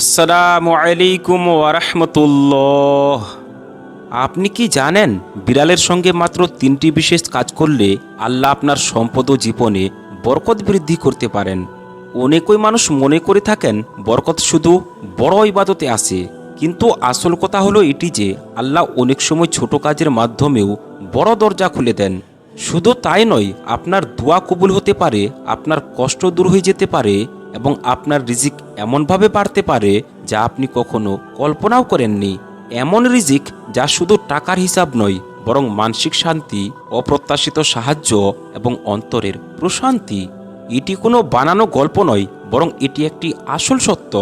আসসালামু আলাইকুম ওয়ারহমতুল্লাহ আপনি কি জানেন, বিড়ালের সঙ্গে মাত্র তিনটি বিশেষ কাজ করলে আল্লাহ আপনার সম্পদ ও জীবনে বরকত বৃদ্ধি করতে পারেন। অনেকই মানুষ মনে করে থাকেন, বরকত শুধু বড় ইবাদতে আসে কিন্তু আসল কথা হলো এটি যে, আল্লাহ অনেক সময় ছোট কাজের মাধ্যমেও বড় দরজা খুলে দেন। শুধু তাই নয়, আপনার দোয়া কবুল হতে পারে, আপনার কষ্ট দূর হয়ে যেতে পারে এবং আপনার রিজিক এমনভাবে বাড়তে পারে যা আপনি কখনো কল্পনাও করেননি। এমন রিজিক যা শুধু টাকার হিসাব নয়, বরং মানসিক শান্তি, অপ্রত্যাশিত সাহায্য এবং অন্তরের প্রশান্তি। এটি কোনো বানানো গল্প নয়, বরং এটি একটি আসল সত্য।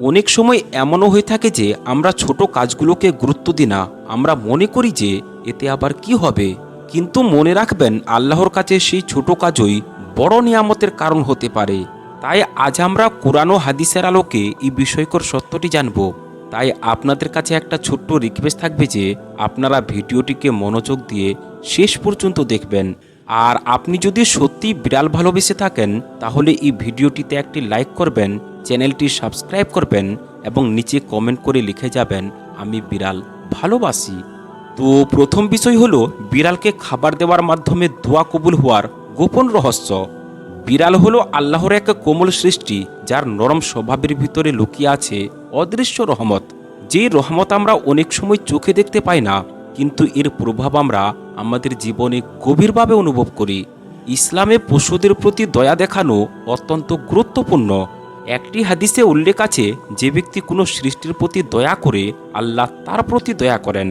অনেক সময় এমনও হয়ে থাকে যে আমরা ছোট কাজগুলোকে গুরুত্ব দিই না, আমরা মনে করি যে এতে আবার কি হবে। কিন্তু মনে রাখবেন, আল্লাহর কাছে সেই ছোট কাজই বড় নিয়ামতের কারণ হতে পারে। তাই আজ আমরা কোরআন ও হাদিসের আলোকে এই বিষয়কর সত্যটি জানব। তাই আপনাদের কাছে একটা ছোট্ট রিকোয়েস্ট থাকবে যে আপনারা ভিডিওটিকে মনোযোগ দিয়ে শেষ পর্যন্ত দেখবেন। আর আপনি যদি সত্যি বিড়াল ভালোবেসে থাকেন, তাহলে এই ভিডিওটিতে একটি লাইক করবেন, চ্যানেলটি সাবস্ক্রাইব করবেন এবং নিচে কমেন্ট করে লিখে যাবেন, আমি বিড়াল ভালোবাসি। তো প্রথম বিষয় হলো, বিড়ালকে খাবার দেওয়ার মাধ্যমে দোয়া কবুল হওয়ার গোপন রহস্য। বিড়াল হলো আল্লাহর এক কোমল সৃষ্টি, যার নরম স্বভাবের ভিতরে লুকিয়ে আছে অদৃশ্য রহমত। যে রহমত আমরা অনেক সময় চোখে দেখতে পাই না, কিন্তু এর প্রভাব আমরা আমাদের জীবনে গভীরভাবে অনুভব করি। ইসলামে পশুদের প্রতি দয়া দেখানো অত্যন্ত গুরুত্বপূর্ণ। একটি হাদিসে উল্লেখ আছে, যে ব্যক্তি কোনো সৃষ্টির প্রতি দয়া করে আল্লাহ তার প্রতি দয়া করেন।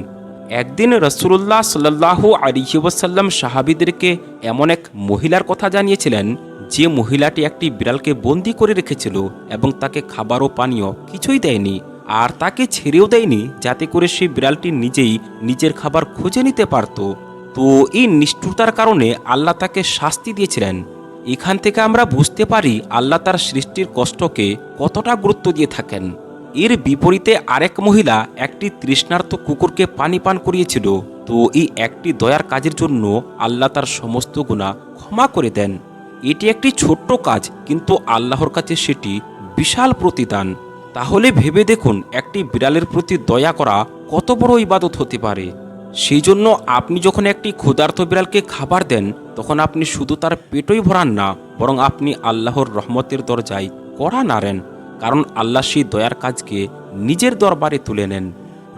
একদিন রসুল্লাহ সাল্লাহ আলিহাসাল্লাম সাহাবিদেরকে এমন এক মহিলার কথা জানিয়েছিলেন যে মহিলাটি একটি বিড়ালকে বন্দি করে রেখেছিল এবং তাকে খাবার ও পানীয় কিছুই দেয়নি, আর তাকে ছেড়েও দেয়নি যাতে করে সেই বিড়ালটি নিজেই নিজের খাবার খুঁজে নিতে পারত। তো এই নিষ্ঠুরতার কারণে আল্লাহ তাকে শাস্তি দিয়েছিলেন। এখান থেকে আমরা বুঝতে পারি আল্লাহ তার সৃষ্টির কষ্টকে কতটা গুরুত্ব দিয়ে থাকেন। এর বিপরীতে আরেক মহিলা একটি তৃষ্ণার্ত কুকুরকে পানি পান করিয়েছিল। তো এই একটি দয়ার কাজের জন্য আল্লাহ তার সমস্ত গুণা ক্ষমা করে দেন। এটি একটি ছোট্ট কাজ, কিন্তু আল্লাহর কাছে সেটি বিশাল প্রতিদান। তাহলে ভেবে দেখুন, একটি বিড়ালের প্রতি দয়া করা কত বড় ইবাদত হতে পারে। সেই জন্য আপনি যখন একটি ক্ষুধার্ত বিড়ালকে খাবার দেন, তখন আপনি শুধু তার পেটই ভরান না, বরং আপনি আল্লাহর রহমতের দরজায় কড়া নাড়েন, কারণ আল্লাহ সেই দয়ার কাজকে নিজের দরবারে তুলে নেন।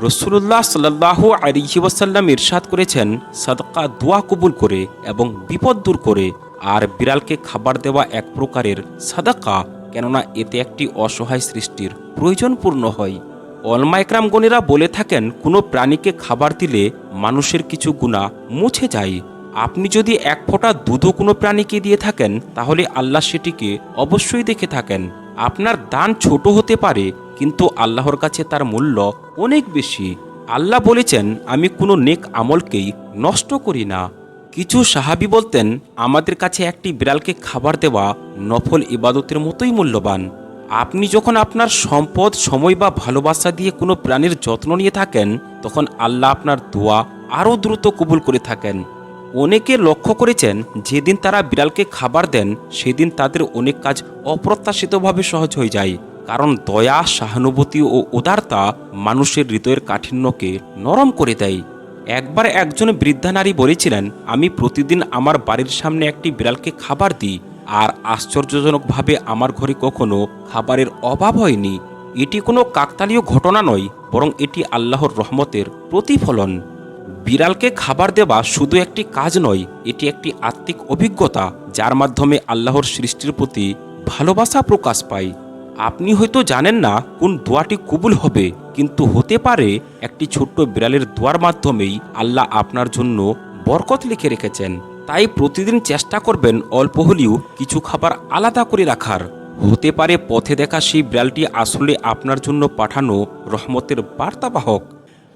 রসুল্লাহ সাল্লাহ আলিহিবাসাল্লাম ইরশাদ করেছেন, সাদকা দোয়া কবুল করে এবং বিপদ দূর করে। আর বিড়ালকে খাবার দেওয়া এক প্রকারের সাদাকা, কেননা এতে একটি অসহায় সৃষ্টির প্রয়োজন পূর্ণ হয়। অলমাইকরাম গণেরা বলে থাকেন, কোনো প্রাণীকে খাবার দিলে মানুষের কিছু গুণা মুছে যায়। আপনি যদি এক ফোঁটা দুধও কোনো প্রাণীকে দিয়ে থাকেন, তাহলে আল্লাহ সেটিকে অবশ্যই দেখে থাকেন। আপনার দান ছোট হতে পারে, কিন্তু আল্লাহর কাছে তার মূল্য অনেক বেশি। আল্লাহ বলেছেন, আমি কোনো নেক আমলকেই নষ্ট করি না। কিছু সাহাবি বলতেন, আমাদের কাছে একটি বিড়ালকে খাবার দেওয়া নফল ইবাদতের মতোই মূল্যবান। আপনি যখন আপনার সম্পদ, সময় বা ভালোবাসা দিয়ে কোনো প্রাণীর যত্ন নিয়ে থাকেন, তখন আল্লাহ আপনার দোয়া আরও দ্রুত কবুল করে থাকেন। অনেকে লক্ষ্য করেছেন, যেদিন তারা বিড়ালকে খাবার দেন, সেদিন তাদের অনেক কাজ অপ্রত্যাশিতভাবে সহজ হয়ে যায়। কারণ দয়া, সহানুভূতি ও উদারতা মানুষের হৃদয়ের কাঠিন্যকে নরম করে দেয়। একবার একজন বৃদ্ধা নারী বলেছিলেন, আমি প্রতিদিন আমার বাড়ির সামনে একটি বিড়ালকে খাবার দিই, আর আশ্চর্যজনকভাবে আমার ঘরে কখনো খাবারের অভাব হয়নি। এটি কোনো কাকতালীয় ঘটনা নয়, বরং এটি আল্লাহর রহমতের প্রতিফলন। বিড়ালকে খাবার দেওয়া শুধু একটি কাজ নয়, এটি একটি আত্মিক অভিজ্ঞতা, যার মাধ্যমে আল্লাহর সৃষ্টির প্রতি ভালোবাসা প্রকাশ পায়। আপনি হয়তো জানেন না কোন দোয়াটি কবুল হবে। কিন্তু হতে পারে একটি ছোট্ট বিড়ালের দোয়ার মাধ্যমেই আল্লাহ আপনার জন্য বরকত লিখে রেখেছেন। তাই প্রতিদিন চেষ্টা করবেন অল্প হলেও কিছু খাবার আলাদা করে রাখার। হতে পারে পথে দেখা সেই বিড়ালটি আসলে আপনার জন্য পাঠানো রহমতের বার্তাবাহক।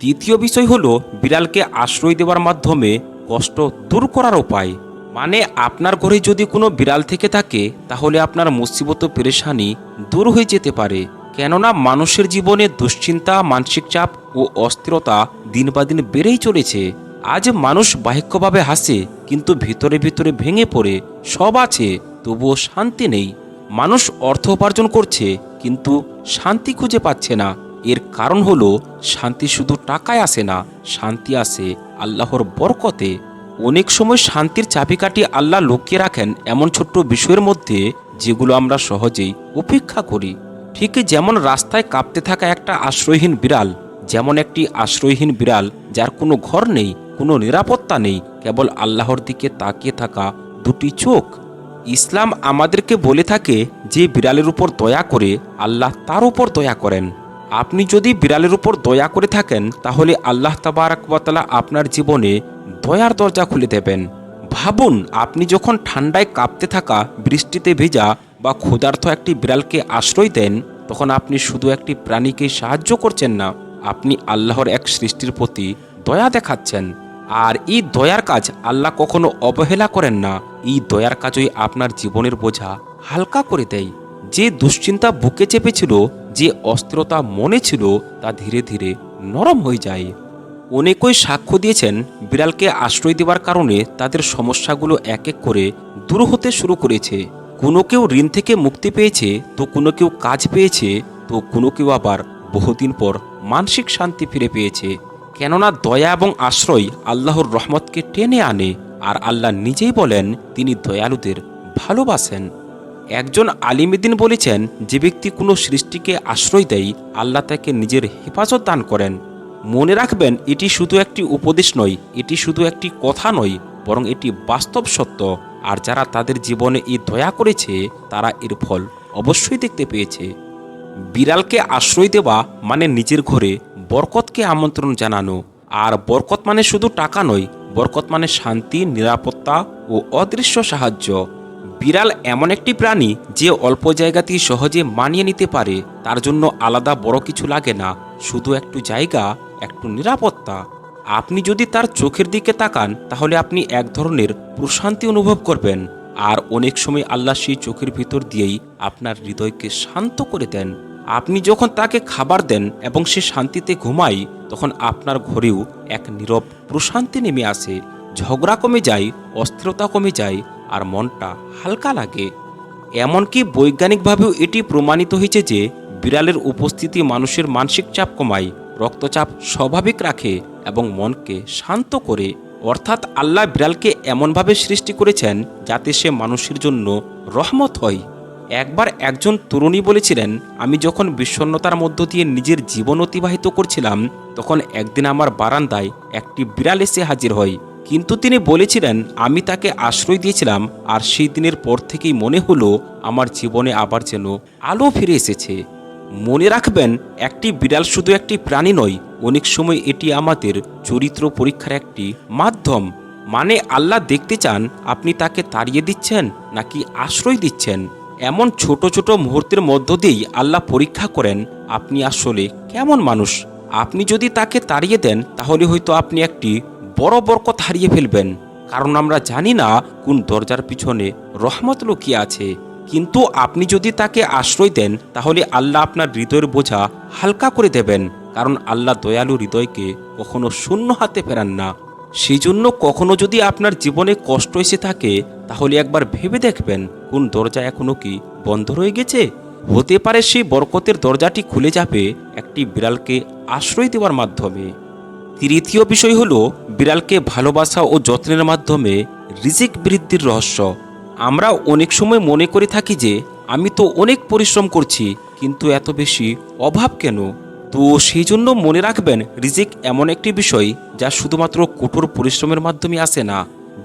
তৃতীয় বিষয় হলো, বিড়ালকে আশ্রয় দেওয়ার মাধ্যমে কষ্ট দূর করার উপায়। মানে আপনার ঘরে যদি কোনো বিড়াল থেকে থাকে, তাহলে আপনার মুসিবত পেরেশানি দূর হয়ে যেতে পারে। কেননা মানুষের জীবনে দুশ্চিন্তা, মানসিক চাপ ও অস্থিরতা দিন বা দিন বেড়েই চলেছে। আজ মানুষ বাহিক্যভাবে হাসে, কিন্তু ভিতরে ভিতরে ভেঙে পড়ে, সব আছে, তবুও শান্তি নেই। মানুষ অর্থ উপার্জন করছে, কিন্তু শান্তি খুঁজে পাচ্ছে না। এর কারণ হলো, শান্তি শুধু টাকায় আসে না, শান্তি আসে আল্লাহর বরকতে। অনেক সময় শান্তির চাবিকাঠি আল্লাহ লুকিয়ে রাখেন এমন ছোট্ট বিষয়ের মধ্যে, যেগুলো আমরা সহজেই উপেক্ষা করি। ঠিক যেমন রাস্তায় কাঁপতে থাকা একটা আশ্রয়হীন বিড়াল, যেমন একটি আশ্রয়হীন বিড়াল যার কোনো ঘর নেই, কোনো নিরাপত্তা নেই, কেবল আল্লাহর দিকে তাকিয়ে থাকা দুটি চোখ। ইসলাম আমাদেরকে বলে থাকে যে বিড়ালের উপর দয়া করে আল্লাহ তার উপর দয়া করেন। আপনি যদি বিড়ালের উপর দয়া করে থাকেন, তাহলে আল্লাহ তাবারাকালা আপনার জীবনে দয়ার দরজা খুলে দেবেন। ভাবুন, আপনি যখন ঠান্ডায় কাঁপতে থাকা বৃষ্টিতে ভেজা বা ক্ষুধার্থ একটি বিড়ালকে আশ্রয় দেন, তখন আপনি শুধু একটি প্রাণীকে সাহায্য করছেন না, আপনি আল্লাহর এক সৃষ্টির প্রতি দয়া দেখাচ্ছেন। আর এই দয়ার কাজ আল্লাহ কখনো অবহেলা করেন না। এই দয়ার কাজই আপনার জীবনের বোঝা হালকা করে দেয়। যে দুশ্চিন্তা বুকে চেপেছিল, যে অস্থিরতা মনে ছিল, তা ধীরে ধীরে নরম হয়ে যায়। অনেকেই সাক্ষ্য দিয়েছেন, বিড়ালকে আশ্রয় দেওয়ার কারণে তাদের সমস্যাগুলো এক এক করে দূর হতে শুরু করেছে। কোনো কেউ ঋণ থেকে মুক্তি পেয়েছে, তো কোনো কেউ কাজ পেয়েছে, তো কোনো কেউ আবার বহুদিন পর মানসিক শান্তি ফিরে পেয়েছে। কেননা দয়া এবং আশ্রয় আল্লাহর রহমতকে টেনে আনে আর আল্লাহ নিজেই বলেন, তিনি দয়ালুদের ভালোবাসেন। একজন আলিমেদিন বলেছেন, যে ব্যক্তি কোনো সৃষ্টিকে আশ্রয় দেয়, আল্লাহ তাকে নিজের হেফাজত দান করেন। মনে রাখবেন, এটি শুধু একটি উপদেশ নয়, এটি শুধু একটি কথা নয়, বরং এটি বাস্তব সত্য। আর যারা তাদের জীবনে এই দয়া করেছে, তারা এর ফল অবশ্যই দেখতে পেয়েছে। বিড়ালকে আশ্রয় দেওয়া মানে নিজের ঘরে বরকতকে আমন্ত্রণ জানানো। আর বরকত মানে শুধু টাকা নয়, বরকত মানে শান্তি, নিরাপত্তা ও অদৃশ্য সাহায্য। বিড়াল এমন একটি প্রাণী যে অল্প জায়গাতেই সহজে মানিয়ে নিতে পারে। তার জন্য আলাদা বড় কিছু লাগে না, শুধু একটু জায়গা, একটু নিরাপত্তা। আপনি যদি তার চোখের দিকে তাকান, তাহলে আপনি এক ধরনের প্রশান্তি অনুভব করবেন। আর অনেক সময় আল্লাহ সেই চোখের ভিতর দিয়েই আপনার হৃদয়কে শান্ত করে দেন। আপনি যখন তাকে খাবার দেন এবং সে শান্তিতে ঘুমায়, তখন আপনার ঘরেও এক নীরব প্রশান্তি নেমে আসে। ঝগড়া কমে যায়, অস্থিরতা কমে যায়, আর মনটা হালকা লাগে। এমনকি বৈজ্ঞানিকভাবেও এটি প্রমাণিত হয়েছে যে বিড়ালের উপস্থিতি মানুষের মানসিক চাপ কমায়, রক্তচাপ স্বাভাবিক রাখে এবং মনকে শান্ত করে, অর্থাৎ আল্লাহ বিড়ালকে এমনভাবে সৃষ্টি করেছেন যাতে সে মানুষের জন্য রহমত হয়। একবার একজন তরুণী বলেছিলেন, আমি যখন বিষণ্ণতার মধ্য দিয়ে নিজের জীবন অতিবাহিত করছিলাম, তখন একদিন আমার বারান্দায় একটি বিড়াল এসে হাজির হয়। কিন্তু তিনি বলেছিলেন, আমি তাকে আশ্রয় দিয়েছিলাম, আর সেই দিনের পর থেকেই মনে হলো, আমার জীবনে আবার যেন আলো ফিরে এসেছে। মনে রাখবেন, একটি বিড়াল শুধু একটি প্রাণী নয়, অনেক সময় এটি আমাদের চরিত্র পরীক্ষার একটি মাধ্যম। মানে আল্লাহ দেখতে চান, আপনি তাকে তাড়িয়ে দিচ্ছেন নাকি আশ্রয় দিচ্ছেন? এমন ছোট ছোট মুহূর্তের মধ্য দিয়েই আল্লাহ পরীক্ষা করেন, আপনি আসলে কেমন মানুষ? আপনি যদি তাকে তাড়িয়ে দেন, তাহলে হয়তো আপনি একটি বড় বরকত হারিয়ে ফেলবেন। কারণ আমরা জানি না কোন দরজার পিছনে রহমত লুকিয়ে আছে। কিন্তু আপনি যদি তাকে আশ্রয় দেন, তাহলে আল্লাহ আপনার হৃদয়ের বোঝা হালকা করে দেবেন, কারণ আল্লাহ দয়ালু হৃদয়কে কখনো শূন্য হাতে ফেরান না। সেই জন্য কখনো যদি আপনার জীবনে কষ্ট এসে থাকে, তাহলে একবার ভেবে দেখবেন, কোন দরজা এখনও কি বন্ধ রয়ে গেছে? হতে পারে সেই বরকতের দরজাটি খুলে যাবে একটি বিড়ালকে আশ্রয় দেওয়ার মাধ্যমে। তৃতীয় বিষয় হলো, বিড়ালকে ভালোবাসা ও যত্নের মাধ্যমে রিজিক বৃদ্ধির রহস্য। আমরা অনেক সময় মনে করে থাকি যে, আমি তো অনেক পরিশ্রম করছি, কিন্তু এত বেশি অভাব কেন? তো সেই জন্য মনে রাখবেন, রিজিক এমন একটি বিষয় যা শুধুমাত্র কঠোর পরিশ্রমের মাধ্যমে আসে না।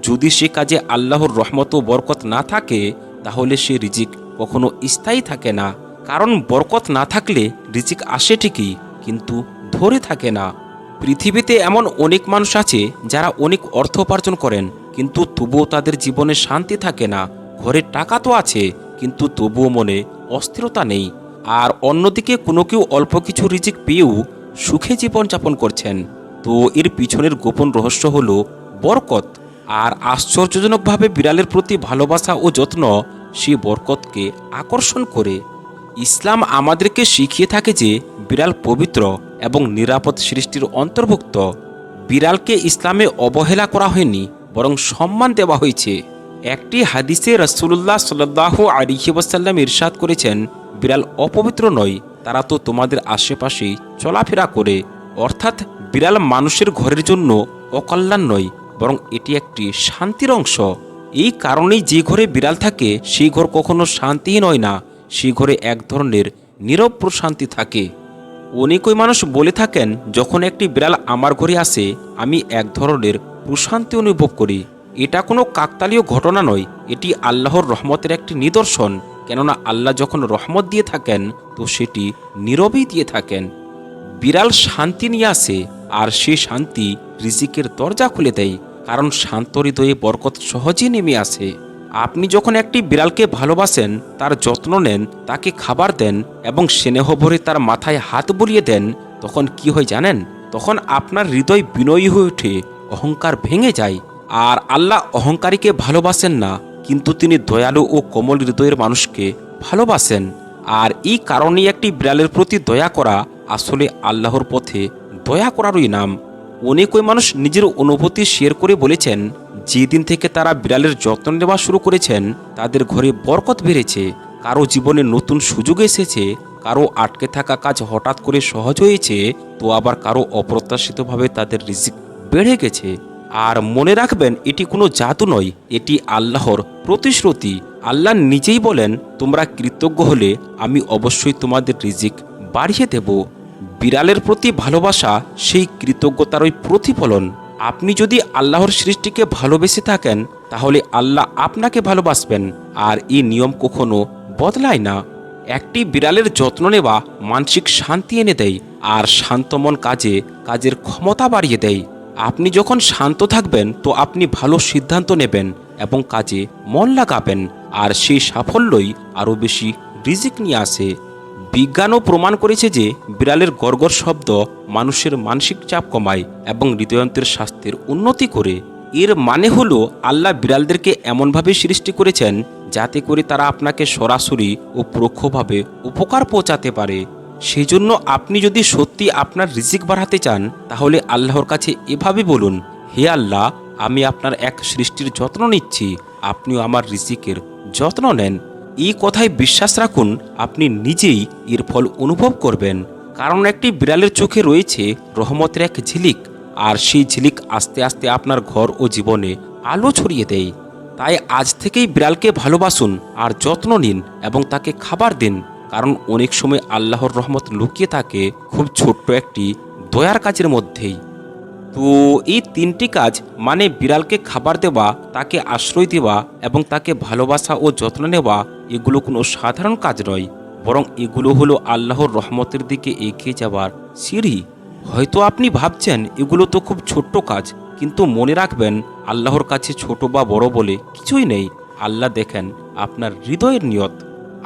যদি সে কাজে আল্লাহর রহমত ও বরকত না থাকে, তাহলে সে রিজিক কখনো স্থায়ী থাকে না। কারণ বরকত না থাকলে রিজিক আসে ঠিকই, কিন্তু ধরে থাকে না। পৃথিবীতে এমন অনেক মানুষ আছে যারা অনেক অর্থ উপার্জন করেন। কিন্তু তবুও তাদের জীবনে শান্তি থাকে না। ঘরে টাকা তো আছে, কিন্তু তবুও মনে অস্থিরতা নেই। আর অন্যদিকে কোনো কেউ অল্প কিছু রিজিক পেয়েও সুখে জীবনযাপন করছেন। তো এর পিছনের গোপন রহস্য হলো বরকত। আর আশ্চর্যজনকভাবে বিড়ালের প্রতি ভালোবাসা ও যত্ন সে বরকতকে আকর্ষণ করে। ইসলাম আমাদেরকে শিখিয়ে থাকে যে বিড়াল পবিত্র এবং নিরাপদ সৃষ্টির অন্তর্ভুক্ত। বিড়ালকে ইসলামে অবহেলা করা হয়নি বরং সম্মান দেওয়া হয়েছে। একটি হাদিসে রসুল্লাহ সাল্লাহ আলিহি ওয়াসাল্লাম ইরশাদ করেছেন, বিড়াল অপবিত্র নয়, তারা তো তোমাদের আশেপাশে চলাফেরা করে। অর্থাৎ বিড়াল মানুষের ঘরের জন্য অকল্যাণ নয়, বরং এটি একটি শান্তির অংশ। এই কারণেই যে ঘরে বিড়াল থাকে, সেই ঘর কখনো শান্তিহীন হয় না। সেই ঘরে এক ধরনের নীরব প্রশান্তি থাকে। অনেকই মানুষ বলে থাকেন, যখন একটি বিড়াল আমার ঘরে আসে, আমি এক ধরনের প্রশান্তি অনুভব করি। এটা কোনো কাকতালীয় ঘটনা নয়, এটি আল্লাহর রহমতের একটি নিদর্শন। কেননা আল্লাহ যখন রহমত দিয়ে থাকেন, তো সেটি নীরবেই দিয়ে থাকেন। বিড়াল শান্তি নিয়ে আসে, আর সেই শান্তি রিজিকের দরজা খুলে দেয়, কারণ শান্ত হৃদয়ে বরকত সহজেই নেমে আসে। আপনি যখন একটি বিড়ালকে ভালোবাসেন, তার যত্ন নেন, তাকে খাবার দেন এবং স্নেহ ভরে তার মাথায় হাত বুলিয়ে দেন, তখন কি হয় জানেন? তখন আপনার হৃদয় বিনয়ী হয়ে ওঠে অহংকার ভেঙে যায়। আর আল্লাহ অহংকারীকে ভালোবাসেন না, কিন্তু তিনি দয়ালু ও কোমল হৃদয়ের মানুষকে ভালোবাসেন। আর এই কারণেই একটি বিড়ালের প্রতি দয়া করা আসলে আল্লাহর পথে দয়া করারই নাম। অনেকই মানুষ নিজের অনুভূতি শেয়ার করে বলেছেন, যেদিন থেকে তারা বিড়ালের যত্ন নেওয়া শুরু করেছেন, তাদের ঘরে বরকত বেড়েছে। কারও জীবনে নতুন সুযোগ এসেছে, কারও আটকে থাকা কাজ হঠাৎ করে সহজ হয়েছে, তো আবার কারও অপ্রত্যাশিতভাবে তাদের রিজিক বেড়ে গেছে। আর মনে রাখবেন, এটি কোনো জাদু নয়, এটি আল্লাহর প্রতিশ্রুতি। আল্লাহ নিজেই বলেন, তোমরা কৃতজ্ঞ হলে আমি অবশ্যই তোমাদের রিজিক বাড়িয়ে দেব। বিড়ালের প্রতি ভালোবাসা, সেই কৃতজ্ঞতারই প্রতিফলন। আপনি যদি আল্লাহর সৃষ্টিকে ভালোবেসে থাকেন, তাহলে আল্লাহ আপনাকে ভালোবাসবেন, আর এই নিয়ম কখনো বদলায় না। একটি বিড়ালের যত্ন নেওয়া মানসিক শান্তি এনে দেয়, আর শান্তমন কাজে, কাজের ক্ষমতা বাড়িয়ে দেয়। আপনি যখন শান্ত থাকবেন, তো আপনি ভালো সিদ্ধান্ত নেবেন এবং কাজে মন লাগাবেন। আর সেই সাফল্যই আরও বেশি রিজিক নিয়ে আসে। বিজ্ঞানও প্রমাণ করেছে যে বিড়ালের গড়গড় শব্দ মানুষের মানসিক চাপ কমায় এবং হৃদয়ন্ত্রের স্বাস্থ্যের উন্নতি করে। এর মানে হলো আল্লাহ বিড়ালদেরকে এমনভাবে সৃষ্টি করেছেন যাতে করে তারা আপনাকে সরাসরি ও পরোক্ষভাবে উপকার পৌঁছাতে পারে। সেই জন্য আপনি যদি সত্যি আপনার রিজিক বাড়াতে চান, তাহলে আল্লাহর কাছে এভাবে বলুন, হে আল্লাহ, আমি আপনার এক সৃষ্টির যত্ন নিচ্ছি, আপনিও আমার রিজিকের যত্ন নেন। এই কথায় বিশ্বাস রাখুন, আপনি নিজেই এর ফল অনুভব করবেন। কারণ একটি বিড়ালের চোখে রয়েছে রহমতের এক ঝিলিক, আর সেই ঝিলিক আস্তে আস্তে আপনার ঘর ও জীবনে আলো ছড়িয়ে দেয়। তাই আজ থেকেই বিড়ালকে ভালোবাসুন, আর যত্ন নিন এবং তাকে খাবার দিন। কারণ অনেক সময় আল্লাহর রহমত লুকিয়ে থাকে খুব ছোট্ট একটি দয়ার কাজের মধ্যেই। তো এই তিনটি কাজ মানে বিড়ালকে খাবার দেওয়া, তাকে আশ্রয় দেওয়া এবং তাকে ভালোবাসা ও যত্ন নেওয়া, এগুলো কোনো সাধারণ কাজ নয়। বরং এগুলো হলো আল্লাহর রহমতের দিকে এগিয়ে যাওয়ার সিঁড়ি। হয়তো আপনি ভাবছেন, এগুলো তো খুব ছোট্ট কাজ, কিন্তু মনে রাখবেন, আল্লাহর কাছে ছোট বা বড় বলে কিছুই নেই। আল্লাহ দেখেন, আপনার হৃদয়ের নিয়ত।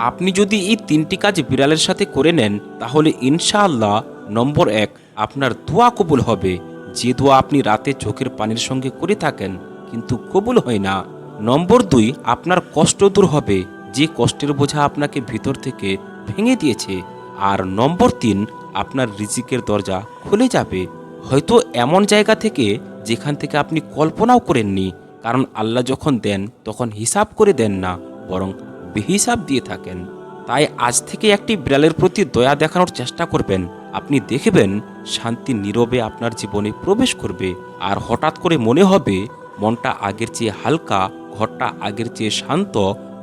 আপনি যদি এই তিনটি কাজ বিড়ালের সাথে করে নেন, তাহলে ইনশাআল্লাহ, নম্বর এক, আপনার দোয়া কবুল হবে। যে দোয়া আপনি রাতে চোখের পানির সঙ্গে করে থাকেন, কিন্তু কবুল হয় না। নম্বর দুই, আপনার কষ্ট দূর হবে। যে কষ্টের বোঝা আপনাকে ভিতর থেকে ভেঙে দিয়েছে। আর নম্বর তিন, আপনার রিজিকের দরজা খুলে যাবে। হয়তো এমন জায়গা থেকে যেখান থেকে আপনি কল্পনাও করেননি। কারণ আল্লাহ যখন দেন, তখন হিসাব করে দেন না। বরং বেহিসাব দিয়ে থাকেন। তাই আজ থেকে একটি বিড়ালের প্রতি দয়া দেখানোর চেষ্টা করবেন। আপনি দেখবেন, শান্তি নীরবে আপনার জীবনে প্রবেশ করবে। আর হঠাৎ করে মনে হবে, মনটা আগের চেয়ে হালকা, ঘরটা আগের চেয়ে শান্ত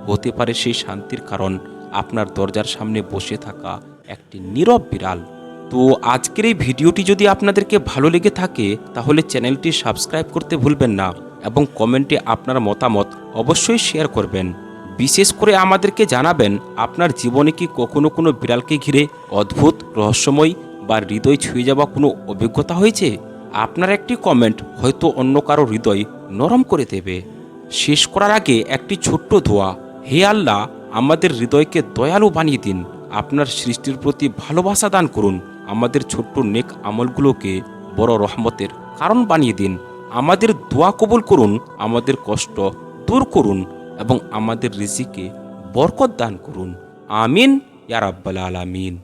হতে পারে সেই শান্তির কারণ। আপনার দরজার সামনে বসে থাকা একটি নীরব বিড়াল। তো আজকের এই ভিডিওটি যদি আপনাদেরকে ভালো লেগে থাকে, তাহলে চ্যানেলটি সাবস্ক্রাইব করতে ভুলবেন না এবং কমেন্টে আপনার মতামত অবশ্যই শেয়ার করবেন। বিশেষ করে আমাদেরকে জানাবেন, আপনার জীবনে কি কখনো কোনো বিড়ালকে ঘিরে অদ্ভুত, রহস্যময় বা হৃদয় ছুঁয়ে যাওয়া কোনো অভিজ্ঞতা হয়েছে? আপনার একটি কমেন্ট হয়তো অন্য কারও হৃদয় নরম করে দেবে। শেষ করার আগে একটি ছোট্ট ধোয়া হে আল্লাহ, আমাদের হৃদয়কে দয়ালু বানিয়ে দিন। আপনার সৃষ্টির প্রতি ভালোবাসা দান করুন। আমাদের ছোট্ট নেক আমলগুলোকে বড় রহমতের কারণ বানিয়ে দিন। আমাদের দোয়া কবুল করুন। আমাদের কষ্ট দূর করুন। এবং আমাদের রিজিকে বরকত দান করুন। আমিন ইয়ারাব্বাল আলামিন।